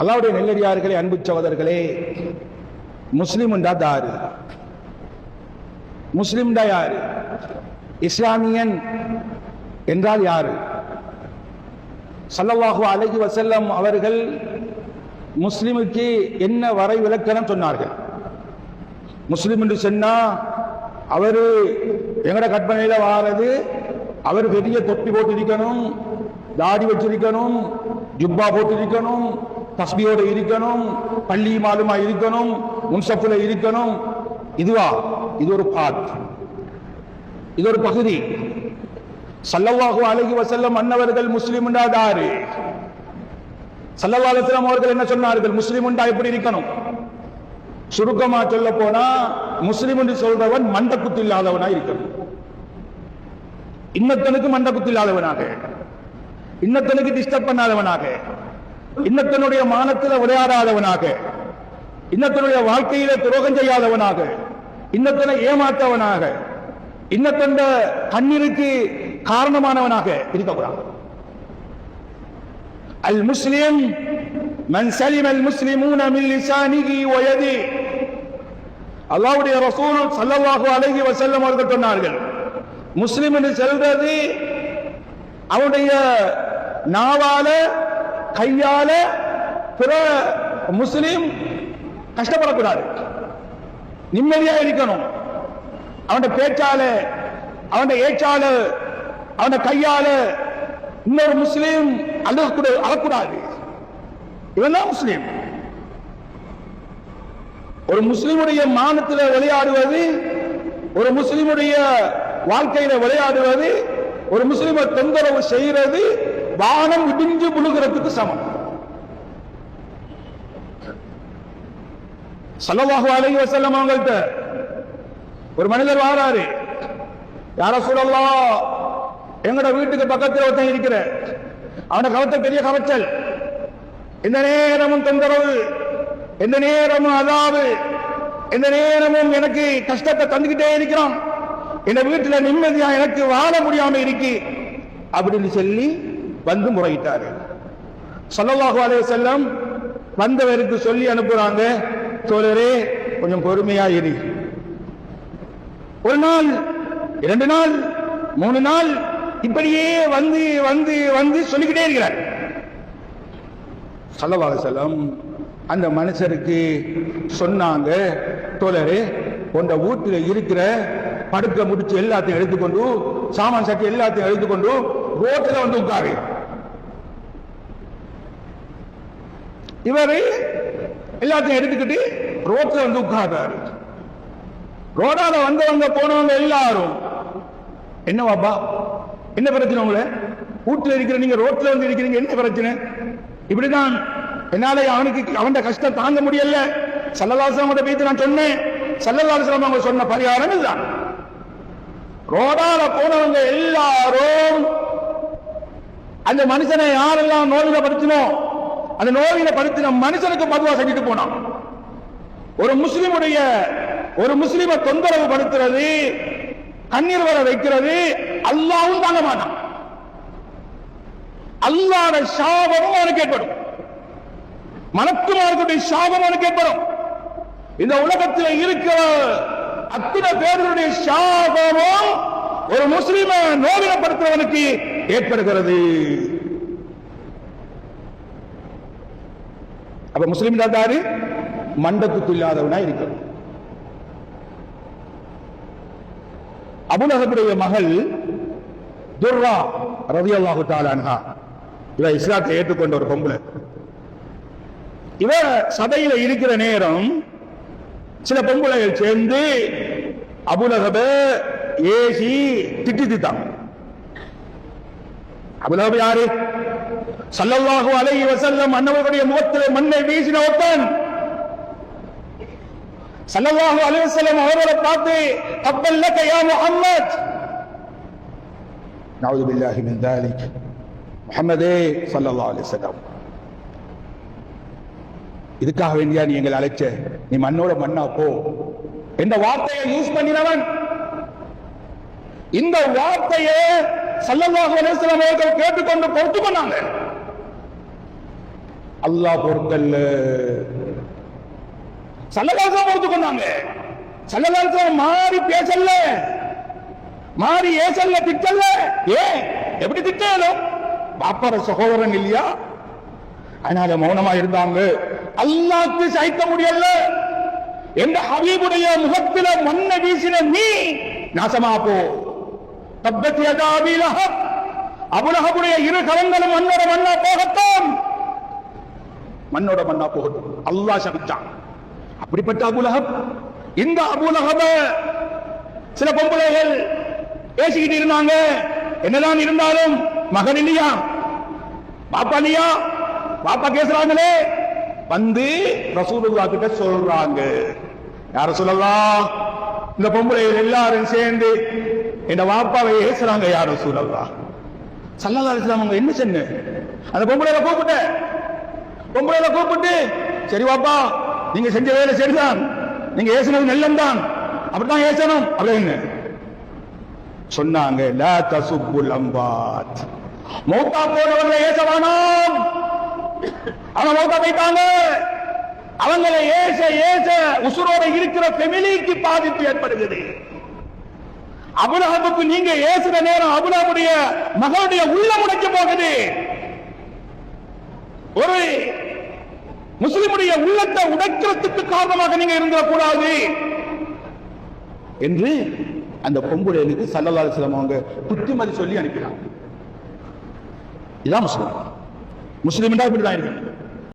அல்லாவுடைய நெல்லடியார்களே அன்பு சகோதரர்களே முஸ்லிம் தாரு முஸ்லிம் யாரு? இஸ்லாமியன் என்றால் யாரு? சல்லல்லாஹு அலைஹி வசல்லம் அவர்கள் முஸ்லிமுக்கு என்ன வரை விளக்கணம் சொன்னார்கள்? முஸ்லிம் என்று சொன்னா அவரு எங்கட கற்பனையில வாரது அவர் பெரிய தொப்பி போட்டிருக்கணும் தாடி வச்சிருக்கணும் ஜுப்பா போட்டிருக்கணும் தஸ்பியோட இருக்கணும் பள்ளி மாலுமா இருக்கணும் முன்சப்புல இருக்கணும். இதுவா? இது ஒரு பாத். இது ஒரு பகுதி. சல்லவாஹு அழகி வசல்லம் அன்னவர்கள் முஸ்லிம் தாரு சல்லல்லாஹு அவர்கள் என்ன சொன்னார்கள்? முஸ்லிம் உண்டா? எப்படி இருக்கணும்? சுருக்கமா சொல்ல போனா முஸ்லிம் என்று சொல்றவன் மண்டக்குத்து இல்லாதவனா இருக்கணும். இன்னத்தனுக்கு மண்டக்குத்து இல்லாதவனாக. இன்னத்தனுக்கு டிஸ்டர்ப் பண்ணாதவனாக. இன்னத்தனுடைய மானத்தில் விளையாடாதவனாக இன்னத்தனுடைய வாழ்க்கையில துரோகம் செய்யாதவனாக இன்னத்தனை ஏமாற்றவனாக இன்னத்தந்த கண்ணீருக்கு காரணமானவனாக இருக்கக்கூடாது. அல் முஸ்லிம் மன் சலிம் அல் முஸ்லிமூன மின் லிசானிஹி வ யதி அல்லாஹ்வுடைய ரசூல் ஸல்லல்லாஹு அலைஹி வஸல்லம் அவர்கள் சொன்னார்கள் முஸ்லிம் என்று சொல்றது அவனுடைய நாவால கையால பிற முஸ்லீம் கஷ்டப்படக்கூடாது. நிம்மதியா இருக்கணும். அவன் பேச்சால அவன் ஏச்சால அவன் கையால இன்னொரு முஸ்லீம் அழுகக்கூட அழக்கூடாது. இவன் தான் முஸ்லீம். ஒரு முஸ்லிமுடைய மானத்தில் விளையாடுவது ஒரு முஸ்லிமுடைய வாழ்க்கையில விளையாடுவது ஒரு முஸ்லிமை தொந்தரவு செய்யறது வானம் இடிஞ்சு புழுகிறதுக்கு சமம். சல்லல்லாஹு அலைஹி வஸல்லம் அவங்கள்ட்ட ஒரு மனிதர் வாராரு. யார சொல்லலாம் எங்கட வீட்டுக்கு பக்கத்தில் ஒருத்தன் இருக்கிற அவன கவத்த பெரிய கவச்சல் எந்த நேரமும் தொந்தரவு எந்த நேரமும் அதாவது எந்த நேரமும் எனக்கு கஷ்டத்தை தந்துகிட்டே இருக்கிறான். இந்த வீட்டுல நிம்மதியா எனக்கு வாழ முடியாம இருக்கு. அப்படின்னு சொல்லி வந்து முறையிட்டாரு. ஸல்லல்லாஹு அலைஹி செல்லம் வந்தவருக்கு சொல்லி அனுப்புறாங்க தோழரே கொஞ்சம் பொறுமையா இரு. ஒரு நாள் இரண்டு நாள் மூணு நாள் இப்படியே வந்து வந்து வந்து சொல்லிக்கிட்டே இருக்கிறார். சல்லவாக செல்லம் அந்த மனுஷருக்கு சொன்னாங்க தோழரே உண்ட வீட்டில் இருக்கிற படுக்க முடிச்சு எல்லாத்தையும் எடுத்துக்கொண்டு சாமான் சட்டி எல்லாத்தையும் எடுத்துக்கொண்டு ரோட்டில் வந்து உட்காரு. இவர் எல்லாத்தையும் எடுத்துக்கிட்டு ரோட்ல வந்து உட்கார்றாரு. ரோடால வந்தவங்க போனவங்க எல்லாரும் என்னவாப்பா என்ன பிரச்சனை உங்களை? வீட்டுல இருக்கிற நீங்க ரோட்ல வந்து இருக்கிறீங்க என்ன பிரச்சனை? இப்படிதான் என்னால அவனுக்கு அவன் கஷ்டம் தாங்க முடியல. சல்லதாசம் பேசி நான் சொன்னேன். சல்லதாசம் அவங்க சொன்ன பரிகாரம் இதுதான். ரோடால போனவங்க எல்லாரும் அந்த மனுஷனை யாரெல்லாம் நோயில படுத்தினோம் அந்த நோயில படுத்தின மனுஷனுக்கு மதுவா செஞ்சுட்டு போனான். ஒரு முஸ்லிமுடைய ஒரு முஸ்லிம தொந்தரவு படுத்துறது கண்ணீர் வர வைக்கிறது அல்லாவும் தாங்க மாட்டான். அல்லாத சாபமும் அவனுக்கு ஏற்படும். மனக்குமாரத்துடைய சாபம் அவனுக்கு ஏற்படும். இந்த உலகத்தில் இருக்கிற அத்தனை பேர்களுடைய சாபமும் ஒரு முஸ்லிம நோவினப்படுத்துறவனுக்கு ஏற்படுகிறது. அப்ப முஸ்லிம் தாத்தாரு மண்டத்துக்கு இல்லாதவனா இருக்கணும். அபுலகபுடைய மகள் துர்ரா ரவி அல்லாஹு தாலான்ஹா இவ இஸ்லாத்தை ஏற்றுக்கொண்ட ஒரு பொம்பளை. இவ சபையில இருக்கிற நேரம் சில பொம்பளைகள் சேர்ந்து அபுலகப ஏசி திட்டி திட்டாங்க. அபுலகப யாரு? சல்லல்லாஹு அலை வசல்லம் அன்னவர்களுடைய முகத்திலே மண்ணை வீசின ஒருத்தன். சல்லல்லாஹு அலை வசல்லம் அவர்களை பார்த்து தப்பல்லக கையா முகம்மத் நவுது பில்லாஹி மின் தாலிக். முஹம்மதே சல்லல்லாஹு அலைஹி வசல்லம் இதுக்காக வேண்டியா நீ எங்களை அழைச்ச? நீ மண்ணோட மண்ணா போ. இந்த வார்த்தையை யூஸ் பண்ணினவன். இந்த வார்த்தையை சல்லல்லாஹு அலைஹி வஸல்லம் அவர்கள் கேட்டுக்கொண்டு பொறுத்து கொண்டாங்க. அல்லாஹ் பொறுக்கல்ல சல்லதாசம் பொறுத்து கொண்டாங்க. சல்லதாசம் மாறி பேசல்ல. மாறி ஏசல்ல திட்டல்ல. ஏ எப்படி திட்டலும் பாப்பார சகோதரன் இல்லையா? அதனால மௌனமா இருந்தாங்க. அல்லாஹ்க்கு சகிக்க முடியல. என்ற ஹபீபுடைய முகத்தில மண்ணை வீசின நீ நாசமா போ. தப்பத்தி அபிலஹப். அபுலஹபுடைய இரு கரங்களும் மண்ணோட மண்ணா போகட்டும். மண்ணோட மண்ணா போகட்டும். அல்லாஹ் சபிச்சான். அப்படிப்பட்ட அபுலஹப் இந்த அபுலஹப சில பொம்பளைகள் பேசிக்கிட்டு இருந்தாங்க. என்னதான் இருந்தாலும் மகன் இல்லையா? பாப்பா இல்லையா? பாப்பா பேசுறாங்களே. வந்து ரசூலுல்லா கிட்ட சொல்றாங்க. யார சொல்லலாம் இந்த பொம்பளைகள் எல்லாரும் சேர்ந்து இந்த வாப்பாவை ஏசுறாங்க யார சூழல்லா சல்லல்லா அவங்க என்ன சென்னு? அந்த பொம்பளையில கூப்பிட்ட. பொம்பளையில கூப்பிட்டு சரி வாப்பா நீங்க செஞ்ச வேலை சரிதான். நீங்க ஏசுனது நல்லம் தான் அப்படித்தான் ஏசணும் அப்படின்னு. சொன்னாங்க லா தசுப்புல் அம்பாத். மௌத்தா போனவர்களை ஏசவானாம் அவங்க மௌத்தா போயிட்டாங்க. அவங்களை ஏச ஏச உசுரோட இருக்கிற ஃபெமிலிக்கு பாதிப்பு ஏற்படுகிறது. அபுலஹபுக்கு நீங்க ஏசுற நேரம் அபுலஹபுடைய மகளுடைய உள்ள முடைக்க போகுது. ஒரு முஸ்லிமுடைய உள்ளத்தை உடைக்கிறதுக்கு காரணமாக நீங்க இருந்துடக்கூடாது. என்று அந்த பொம்புடையனுக்கு சல்லல்லா அலிஸ்லாம் அவங்க புத்திமதி சொல்லி அனுப்பினாங்க. இதான் முஸ்லிம். முஸ்லிம் இப்படிதான் இருக்கு